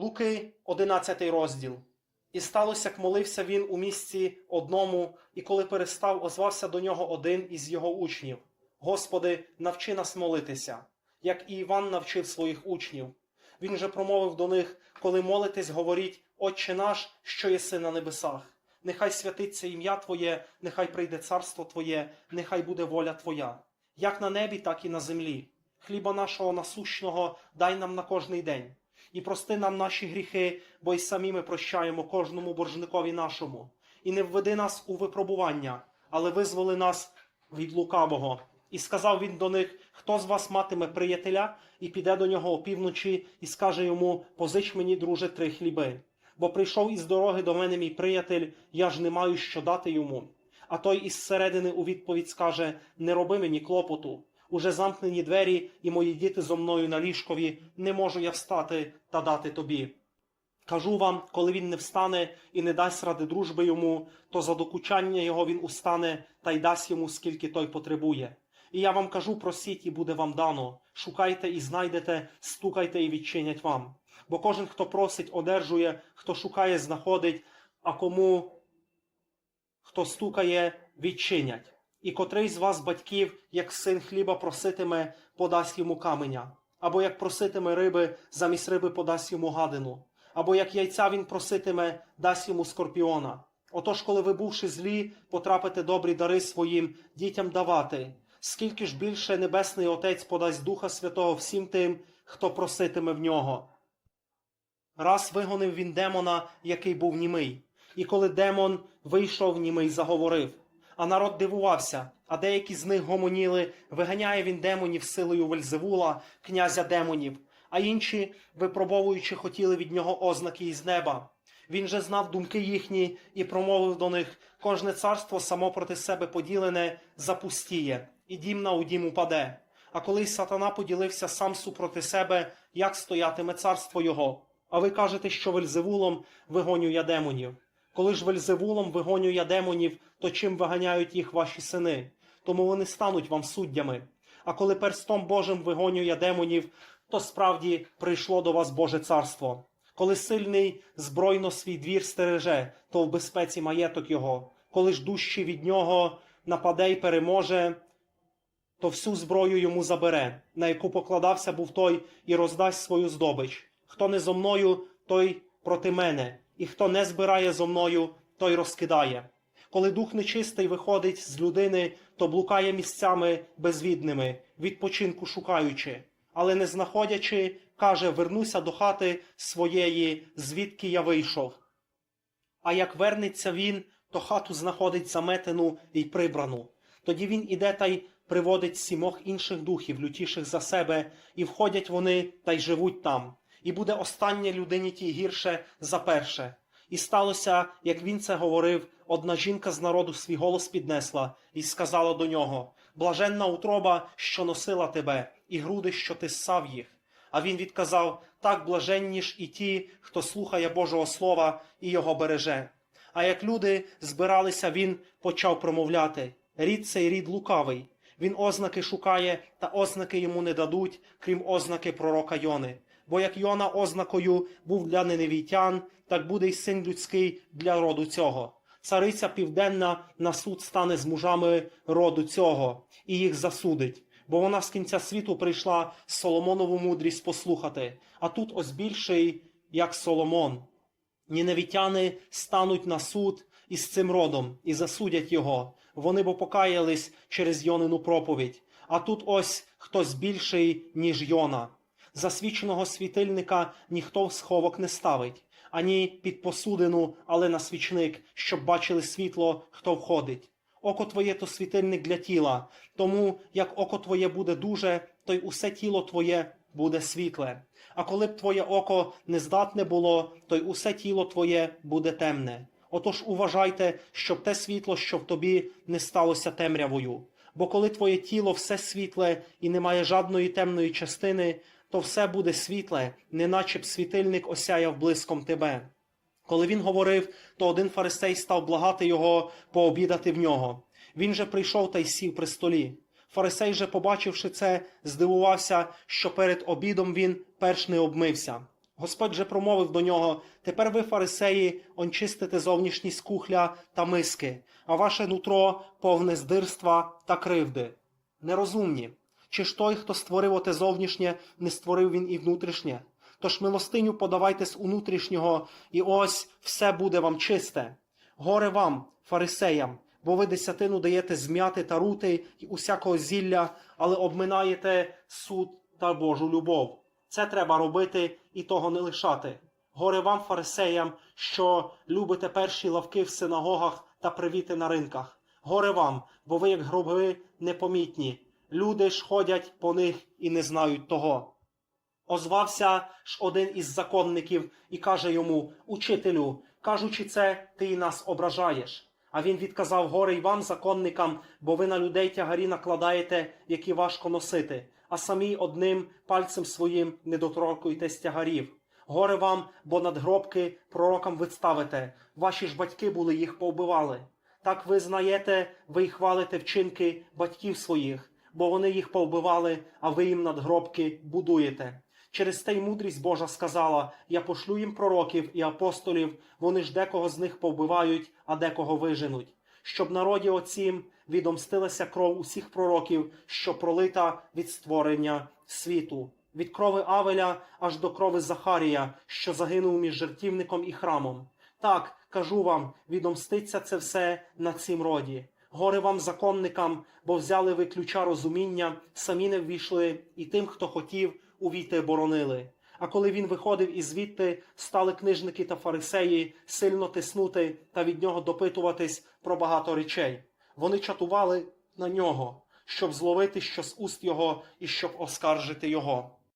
Луки, 11 розділ. І сталося, як молився він у місці одному, і коли перестав, озвався до нього один із його учнів. Господи, навчи нас молитися, як і Іван навчив своїх учнів. Він же промовив до них, коли молитесь, говоріть, Отче наш, що єси на небесах. Нехай святиться ім'я Твоє, нехай прийде царство Твоє, нехай буде воля Твоя, як на небі, так і на землі. Хліба нашого насущного дай нам на кожний день, і прости нам наші гріхи, бо й самі ми прощаємо кожному боржникові нашому. І не введи нас у випробування, але визволи нас від лукавого. І сказав він до них: Хто з вас матиме приятеля, і піде до нього опівночі, і скаже йому: Позич мені, друже, три хліби. Бо прийшов із дороги до мене мій приятель, я ж не маю що дати йому. А той із середини у відповідь скаже: Не роби мені клопоту. Уже замкнені двері, і мої діти зо мною на ліжкові, не можу я встати та дати тобі. Кажу вам, коли він не встане і не дасть ради дружби йому, то за докучання його він устане та й дасть йому, скільки той потребує. І я вам кажу, просіть, і буде вам дано. Шукайте і знайдете, стукайте і відчинять вам. Бо кожен, хто просить, одержує, хто шукає, знаходить, а кому хто стукає, відчинять. І котрий з вас, батьків, як син хліба проситиме, подасть йому каменя, або як проситиме риби, замість риби подасть йому гадину, або як яйця він проситиме, дасть йому скорпіона. Отож, коли ви, бувши злі, потрапите добрі дари своїм дітям давати, скільки ж більше Небесний Отець подасть Духа Святого всім тим, хто проситиме в нього. Раз вигонив він демона, який був німий. І коли демон вийшов, німий заговорив. А народ дивувався, а деякі з них гомоніли, виганяє він демонів силою Вельзевула, князя демонів, а інші, випробовуючи, хотіли від нього ознаки із неба. Він же знав думки їхні і промовив до них: кожне царство само проти себе поділене запустіє, і дім на у дім упаде. А коли сатана поділився сам супроти себе, як стоятиме царство його? А ви кажете, що Вельзевулом вигоню я демонів. Коли ж Вельзевулом вигоню я демонів, то чим виганяють їх ваші сини? Тому вони стануть вам суддями. А коли перстом Божим вигоню я демонів, то справді прийшло до вас Боже царство. Коли сильний збройно свій двір стереже, то в безпеці маєток його. Коли ж дужчий від нього нападе й переможе, то всю зброю йому забере, на яку покладався був той, і роздасть свою здобич. Хто не зо мною, той проти мене, і хто не збирає зо мною, той розкидає. Коли дух нечистий виходить з людини, то блукає місцями безвідними, відпочинку шукаючи, але не знаходячи, каже: Вернуся до хати своєї, звідки я вийшов. А як вернеться він, то хату знаходить заметену і прибрану. Тоді він іде та й приводить сімох інших духів, лютіших за себе, і входять вони та й живуть там. І буде останнє людині тій гірше за перше. І сталося, як він це говорив, одна жінка з народу свій голос піднесла і сказала до нього: Блаженна утроба, що носила тебе, і груди, що ти ссав їх. А він відказав: так блаженні ж і ті, хто слухає Божого Слова і його береже. А як люди збиралися, він почав промовляти: рід цей рід лукавий. Він ознаки шукає, та ознаки йому не дадуть, крім ознаки пророка Йони. Бо як Йона ознакою був для неневітян, так буде й син людський для роду цього. Цариця південна на суд стане з мужами роду цього і їх засудить. Бо вона з кінця світу прийшла Соломонову мудрість послухати, а тут ось більший, як Соломон. Ніневітяни стануть на суд із цим родом і засудять його. Вони бо покаялись через Йонину проповідь. А тут ось хтось більший, ніж Йона. Засвіченого світильника ніхто в сховок не ставить, ані під посудину, але на свічник, щоб бачили світло, хто входить. Око твоє то світильник для тіла, тому як око твоє буде дуже, то й усе тіло твоє буде світле. А коли б твоє око не здатне було, то й усе тіло твоє буде темне. Отож уважайте, щоб те світло, що в тобі, не сталося темрявою. Бо коли твоє тіло все світле і не має жадної темної частини, то все буде світле, неначе б світильник осяяв блиском тебе. Коли він говорив, то один фарисей став благати його пообідати в нього. Він же прийшов та й сів при столі. Фарисей же, побачивши це, здивувався, що перед обідом він перш не обмився. Господь же промовив до нього: Тепер ви, фарисеї, ончистите зовнішність кухля та миски, а ваше нутро повне здирства та кривди. Нерозумні. Чи ж той, хто створив оте зовнішнє, не створив він і внутрішнє? Тож милостиню подавайте з внутрішнього, і ось все буде вам чисте. Горе вам, фарисеям, бо ви десятину даєте зм'яти та рути і усякого зілля, але обминаєте суд та Божу любов. Це треба робити і того не лишати. Горе вам, фарисеям, що любите перші лавки в синагогах та привіти на ринках. Горе вам, бо ви, як гроби, непомітні. Люди ж ходять по них і не знають того. Озвався ж один із законників і каже йому: Учителю, кажучи це, ти і нас ображаєш. А він відказав горе й вам, законникам, бо ви на людей тягарі накладаєте, які важко носити, а самі одним пальцем своїм не доторкуйтесь тягарів. Горе вам, бо надгробки пророкам ви. Ваші ж батьки були їх повбивали. Так ви знаєте, ви й хвалите вчинки батьків своїх, бо вони їх повбивали, а ви їм надгробки будуєте. Через те й мудрість Божа сказала: Я пошлю їм пророків і апостолів, вони ж декого з них повбивають, а декого виженуть. Щоб народі оцім відомстилася кров усіх пророків, що пролита від створення світу, від крови Авеля аж до крови Захарія, що загинув між жертівником і храмом. Так, кажу вам, відомститься це все на цім роді. Горе вам, законникам, бо взяли ви ключа розуміння, самі не ввійшли, і тим, хто хотів, увійти боронили. А коли він виходив із звідти, стали книжники та фарисеї сильно тиснути та від нього допитуватись про багато речей. Вони чатували на нього, щоб зловити що з уст його і щоб оскаржити його.